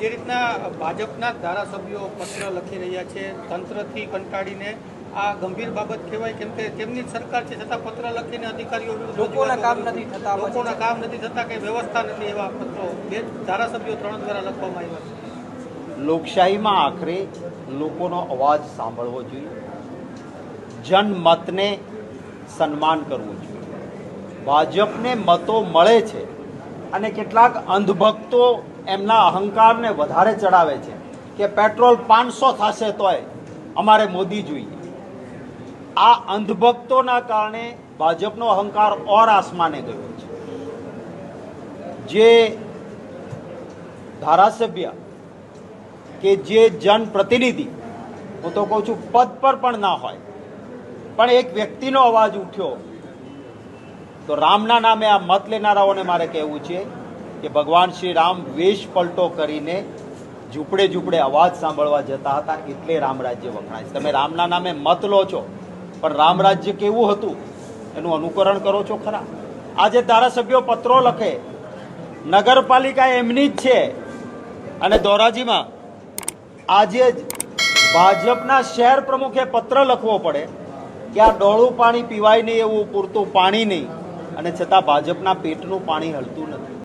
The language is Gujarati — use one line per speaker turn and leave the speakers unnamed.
જે રીતના ભાજપના ધારાસભ્યો પત્ર લખી રહ્યા છે તંત્રથી કંટાળીને આ ગંભીર બાબત કહેવાય કેમ કે તેમની સરકાર છે છતાં પત્ર લખીને અધિકારીઓ
લોકોના કામ નથી થતા
લોકોના કામ નથી થતા કે વ્યવસ્થા નથી એવા પત્રો બે ધારાસભ્યો ત્રણ દ્વારા લખવામાં આવ્યા છે.
લોકશાહીમાં આખરે લોકોનો અવાજ સાંભળવો જોઈએ. જનમતને સન્માન કરવું જોઈએ. ભાજપને મતો મળે છે અને કેટલાક અંધભક્તો એમના અહંકારને વધારે ચડાવે છે કે પેટ્રોલ પાંચસો થશે તોય અમારે મોદી જોઈએ. આ અંધભક્તોના કારણે ભાજપનો અહંકાર ઓર આસમાને ગયો છે. જે ધારાસભ્ય કે જે જનપ્રતિનિધિ, હું તો કહું છું, પદ પર પણ ના હોય, પણ એક વ્યક્તિનો અવાજ ઉઠ્યો, તો રામના નામે આ મત લેનારાઓને મારે કહેવું છે કે ભગવાન શ્રી રામ વેશ પલટો કરીને ઝૂંપડે ઝૂંપડે અવાજ સાંભળવા જતા હતા, એટલે રામ રાજ્ય વખણાય તમે રામના નામે મત લો છો, પણ રામ રાજ્ય કેવું હતું, એનું અનુકરણ કરો છો ખરા. આજે ધારાસભ્યો પત્રો લખે, નગરપાલિકા એમની જ છે, અને ધોરાજીમાં આજે જ ભાજપના શહેર પ્રમુખે પત્ર લખવો પડે કે આ ડોળું પાણી પીવાય નહીં, એવું પૂરતું પાણી નહીં, અને છતાં ભાજપના પેટનું પાણી હલતું નથી.